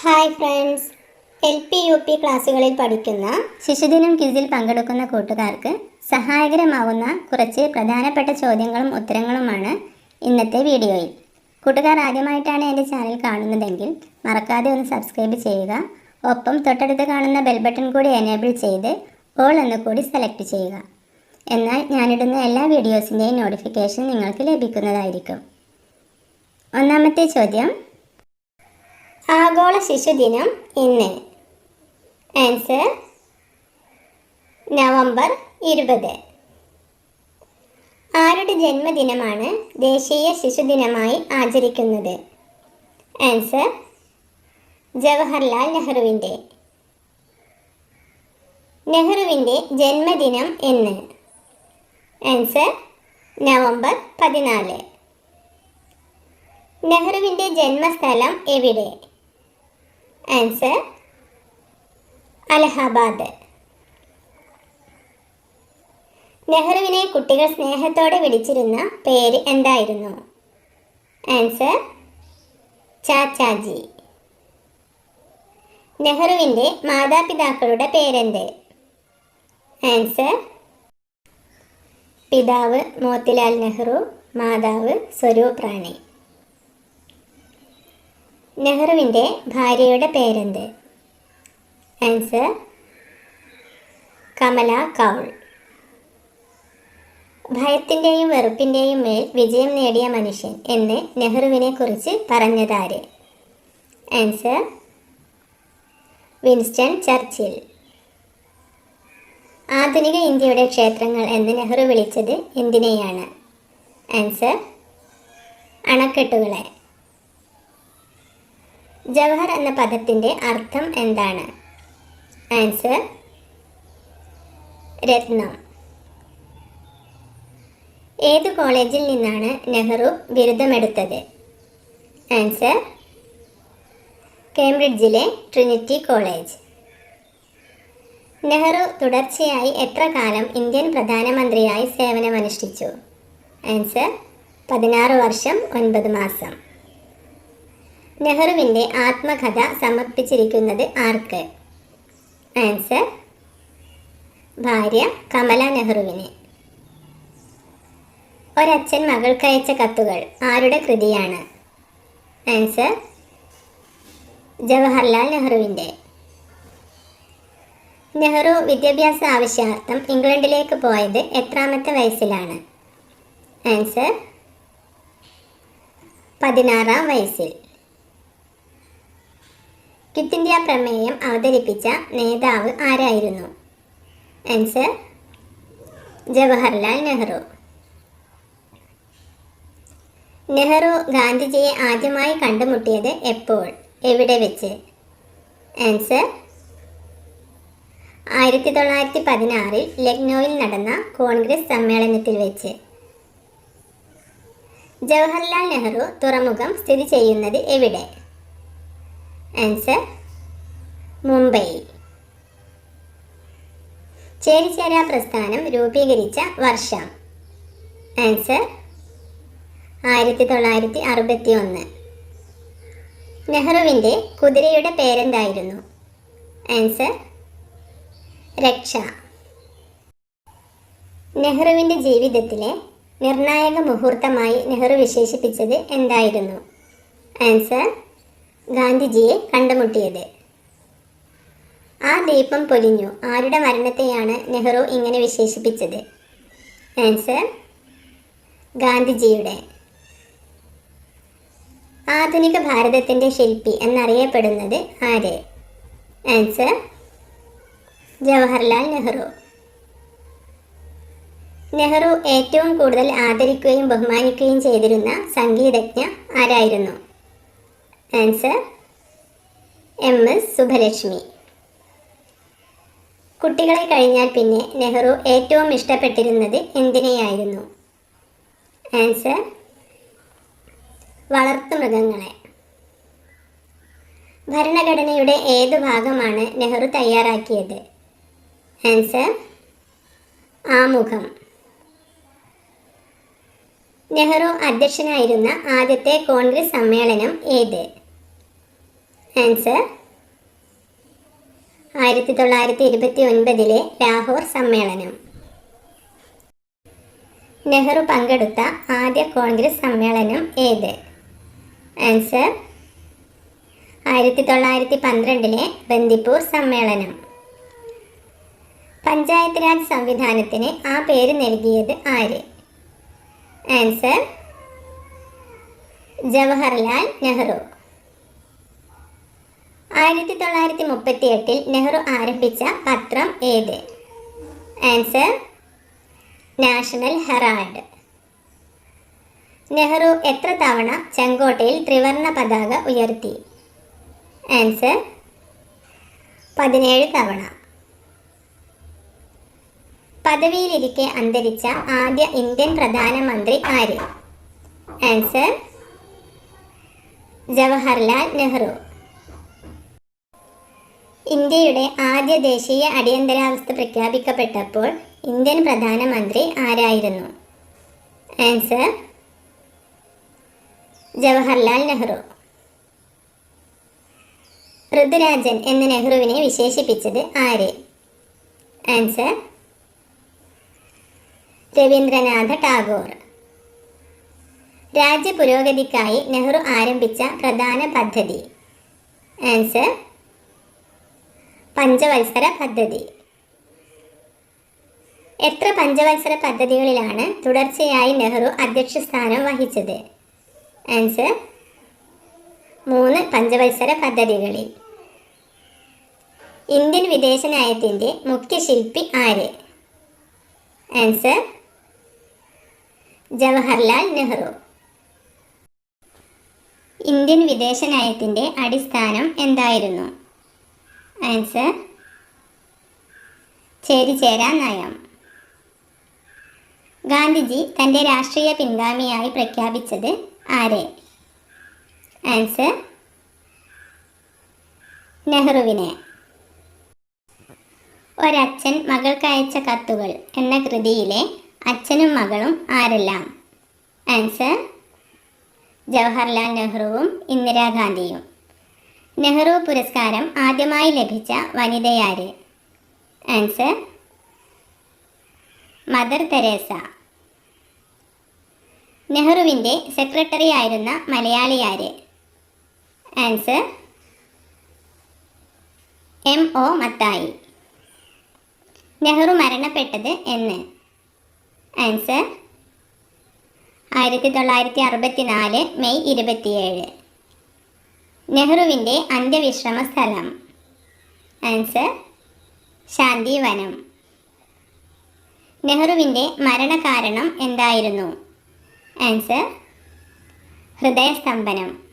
Hi friends L P U P ക്ലാസ്സുകളിൽ പഠിക്കുന്ന ശിശുദിനം ക്വിസിൽ പങ്കെടുക്കുന്ന കൂട്ടുകാർക്ക് സഹായകരമാവുന്ന കുറച്ച് പ്രധാനപ്പെട്ട ചോദ്യങ്ങളും ഉത്തരങ്ങളുമാണ് ഇന്നത്തെ വീഡിയോയിൽ. കൂട്ടുകാർ ആദ്യമായിട്ടാണ് എന്റെ ചാനൽ കാണുന്നതെങ്കിൽ മറക്കാതെ ഒന്ന് സബ്സ്ക്രൈബ് ചെയ്യുക. ഒപ്പം തൊട്ടടുത്ത് കാണുന്ന ബെൽ ബട്ടൺ കൂടി എനേബിൾ ചെയ്ത് ഓൾ എന്ന് കൂടി സെലക്ട് ചെയ്യുക. എന്നാൽ ഞാനിടുന്ന എല്ലാ വീഡിയോസിന്റെയും നോട്ടിഫിക്കേഷൻ നിങ്ങൾക്ക് ലഭിക്കുന്നതായിരിക്കും. ഒന്നാമത്തെ ചോദ്യം ആഗോള ശിശുദിനം ഇന്ന്. ആൻസർ നവംബർ ഇരുപത്. ആരുടെ ജന്മദിനമാണ് ദേശീയ ശിശുദിനമായി ആചരിക്കുന്നത്? ആൻസർ ജവഹർലാൽ നെഹ്റുവിന്റെ. നെഹ്റുവിന്റെ ജന്മദിനം എന്ന് ആൻസർ നവംബർ പതിനാല്. നെഹ്റുവിന്റെ ജന്മസ്ഥലം എവിടെ? ആൻസർ അലഹബാദ്. നെഹ്റുവിനെ കുട്ടികൾ സ്നേഹത്തോടെ വിളിച്ചിരുന്ന പേര് എന്തായിരുന്നു? ആൻസർ ചാച്ചാജി. നെഹ്റുവിന്റെ മാതാപിതാക്കളുടെ പേരെന്ത്? ആൻസർ പിതാവ് മോത്തിലാൽ നെഹ്റു മാതാവ് സ്വരൂപ് റാണി. നെഹ്റുവിന്റെ ഭാര്യയുടെ പേരെന്ത്? ആൻസർ കമല കൗൾ. ഭയത്തിന്റെയും വെറുപ്പിന്റെയും മേൽ വിജയം നേടിയ മനുഷ്യൻ എന്ന് നെഹ്റുവിനെ കുറിച്ച് പറഞ്ഞതാര്? Answer Winston Churchill. ആധുനിക ഇന്ത്യയുടെ ക്ഷേത്രങ്ങൾ എന്ന് നെഹ്റു വിളിച്ചത് എന്തിനെയാണ്? ആൻസർ അണക്കെട്ടുകളെ. ജവഹർ എന്ന പദത്തിന്റെ അർത്ഥം എന്താണ്? ആൻസർ രത്നം. ഏത് കോളേജിൽ നിന്നാണ് നെഹ്റു ബിരുദമെടുത്തത്? ആൻസർ കേംബ്രിഡ്ജിലെ ട്രിനിറ്റി കോളേജ്. നെഹ്റു തുടർച്ചയായി എത്ര കാലം ഇന്ത്യൻ പ്രധാനമന്ത്രിയായി സേവനമനുഷ്ഠിച്ചു? ആൻസർ പതിനാറ് വർഷം ഒൻപത് മാസം. നെഹ്റുവിന്റെ ആത്മകഥ സമർപ്പിച്ചിരിക്കുന്നത് ആർക്ക്? ആൻസർ ഭാര്യ കമല നെഹ്റുവിന്. ഒരച്ഛൻ മകൾക്കയച്ച കത്തുകൾ ആരുടെ കൃതിയാണ്? ആൻസർ ജവഹർലാൽ നെഹ്റുവിന്റെ നെഹ്റു വിദ്യാഭ്യാസ ആവശ്യാർത്ഥം ഇംഗ്ലണ്ടിലേക്ക് പോയത് എത്രാമത്തെ വയസ്സിലാണ്? ആൻസർ പതിനാറാം വയസ്സിൽ. ക്വിറ്റ് ഇന്ത്യ പ്രമേയം അവതരിപ്പിച്ച നേതാവ് ആരായിരുന്നു? ആൻസർ ജവഹർലാൽ നെഹ്റു. നെഹ്റു ഗാന്ധിജിയെ ആദ്യമായി കണ്ടുമുട്ടിയത് എപ്പോൾ? എവിടെ വെച്ച്? ആൻസർ ആയിരത്തി തൊള്ളായിരത്തി പതിനാറിൽ ലക്നൌവിൽ നടന്ന കോൺഗ്രസ് സമ്മേളനത്തിൽ വെച്ച്. ജവഹർലാൽ നെഹ്റു തുറമുഖം സ്ഥിതി ചെയ്യുന്നത് എവിടെ? ആൻസർ മുംബൈ ചേരിചേര പ്രസ്ഥാനം രൂപീകരിച്ച വർഷം. ആൻസർ ആയിരത്തി തൊള്ളായിരത്തി അറുപത്തി ഒന്ന് നെഹ്റുവിന്റെ കുതിരയുടെ പേരെന്തായിരുന്നു? ആൻസർ രക്ഷ. നെഹ്റുവിന്റെ ജീവിതത്തിലെ നിർണായക മുഹൂർത്തമായി നെഹ്റു വിശേഷിപ്പിച്ചത് എന്തായിരുന്നു? ആൻസർ ഗാന്ധിജിയെ കണ്ടുമുട്ടിയത്. ആ ദീപം പൊലിഞ്ഞു. ആരുടെ മരണത്തെയാണ് നെഹ്റു ഇങ്ങനെ വിശേഷിപ്പിച്ചത്? ആൻസർ ഗാന്ധിജിയുടെ. ആധുനിക ഭാരതത്തിന്റെ ശില്പി എന്നറിയപ്പെടുന്നത് ആര്? ആൻസർ ജവഹർലാൽ നെഹ്റു. നെഹ്റു ഏറ്റവും കൂടുതൽ ആദരിക്കുകയും ബഹുമാനിക്കുകയും ചെയ്തിരുന്ന സംഗീതജ്ഞ ആരായിരുന്നു? ആൻസർ എം എസ് സുഭലക്ഷ്മി കുട്ടികളെ കഴിഞ്ഞാൽ പിന്നെ നെഹ്റു ഏറ്റവും ഇഷ്ടപ്പെട്ടിരുന്നത് എന്തിനെയായിരുന്നു? ആൻസർ വളർത്തുമൃഗങ്ങളെ ഭരണഘടനയുടെ ഏത് ഭാഗമാണ് നെഹ്റു തയ്യാറാക്കിയത്? ആൻസർ ആമുഖം. നെഹ്റു അധ്യക്ഷനായിരുന്ന ആദ്യത്തെ കോൺഗ്രസ് സമ്മേളനം ഏത്? ആൻസർ ആയിരത്തി തൊള്ളായിരത്തി ഇരുപത്തി ഒൻപതിലെ ലാഹോർ സമ്മേളനം. നെഹ്റു പങ്കെടുത്ത ആദ്യ കോൺഗ്രസ് സമ്മേളനം ഏത്? ആൻസർ ആയിരത്തി തൊള്ളായിരത്തി പന്ത്രണ്ടിലെ ബന്ദിപ്പൂർ സമ്മേളനം. പഞ്ചായത്ത് രാജ് സംവിധാനത്തിന് ആ പേര് നൽകിയത് ആര്? ആൻസർ ജവഹർലാൽ നെഹ്റു. ആയിരത്തി തൊള്ളായിരത്തി മുപ്പത്തി എട്ടിൽ നെഹ്റു ആരംഭിച്ച പത്രം ഏത്? Answer national Herald. നെഹ്റു എത്ര തവണ ചെങ്കോട്ടയിൽ ത്രിവർണ പതാക ഉയർത്തി? ആൻസർ പതിനേഴ് തവണ. പദവിയിലിരിക്കെ അന്തരിച്ച ആദ്യ ഇന്ത്യൻ പ്രധാനമന്ത്രി ആര്? ആൻസർ ജവഹർലാൽ നെഹ്റു. ഇന്ത്യയുടെ ആദ്യ ദേശീയ അടിയന്തരാവസ്ഥ പ്രഖ്യാപിക്കപ്പെട്ടപ്പോൾ ഇന്ത്യൻ പ്രധാനമന്ത്രി ആരായിരുന്നു? ആൻസർ ജവഹർലാൽ നെഹ്റു. ഋതുരാജൻ എന്ന നെഹ്റുവിനെ വിശേഷിപ്പിച്ചത് ആര്? ആൻസർ രവീന്ദ്രനാഥ ടാഗോർ. രാജ്യ പുരോഗതിക്കായി നെഹ്റു ആരംഭിച്ച പ്രധാന പദ്ധതി. ആൻസർ പഞ്ചവത്സര പദ്ധതി. എത്ര പഞ്ചവത്സര പദ്ധതികളിലാണ് തുടർച്ചയായി നെഹ്റു അധ്യക്ഷ സ്ഥാനം വഹിച്ചത്? ആൻസർ മൂന്ന് പഞ്ചവത്സര പദ്ധതികളിൽ. ഇന്ത്യൻ വിദേശ നയത്തിന്റെ മുഖ്യശില്പി ആര്? ആൻസർ ജവഹർലാൽ നെഹ്റു. ഇന്ത്യൻ വിദേശ നയത്തിന്റെ അടിസ്ഥാനം എന്തായിരുന്നു? ആൻസർ ചേരി ചേരാ നയം. ഗാന്ധിജി തന്റെ രാഷ്ട്രീയ പിൻഗാമിയായി പ്രഖ്യാപിച്ചത് ആരെ? ആൻസർ നെഹ്റുവിനെ. ഒരച്ഛൻ മകൾക്കയച്ച കത്തുകൾ എന്ന കൃതിയിലെ അച്ഛനും മകളും ആരെല്ലാം? ആൻസർ ജവഹർലാൽ നെഹ്റുവും ഇന്ദിരാഗാന്ധിയും. നെഹ്റു പുരസ്കാരം ആദ്യമായി ലഭിച്ച വനിതയാര്? Answer Mother Teresa. നെഹ്റുവിന്റെ സെക്രട്ടറി ആയിരുന്ന മലയാളിയാര്? Answer M O Mathai. Nehru മരണപ്പെട്ടത് എന്ന്. ആൻസർ ആയിരത്തി തൊള്ളായിരത്തി അറുപത്തി നാല് മെയ് ഇരുപത്തിയേഴ്. നെഹ്റുവിന്റെ അന്ത്യവിശ്രമ സ്ഥലം ആൻസർ ശാന്തിവനം. നെഹ്റുവിന്റെ മരണകാരണം എന്തായിരുന്നു? ആൻസർ ഹൃദയസ്തംഭനം.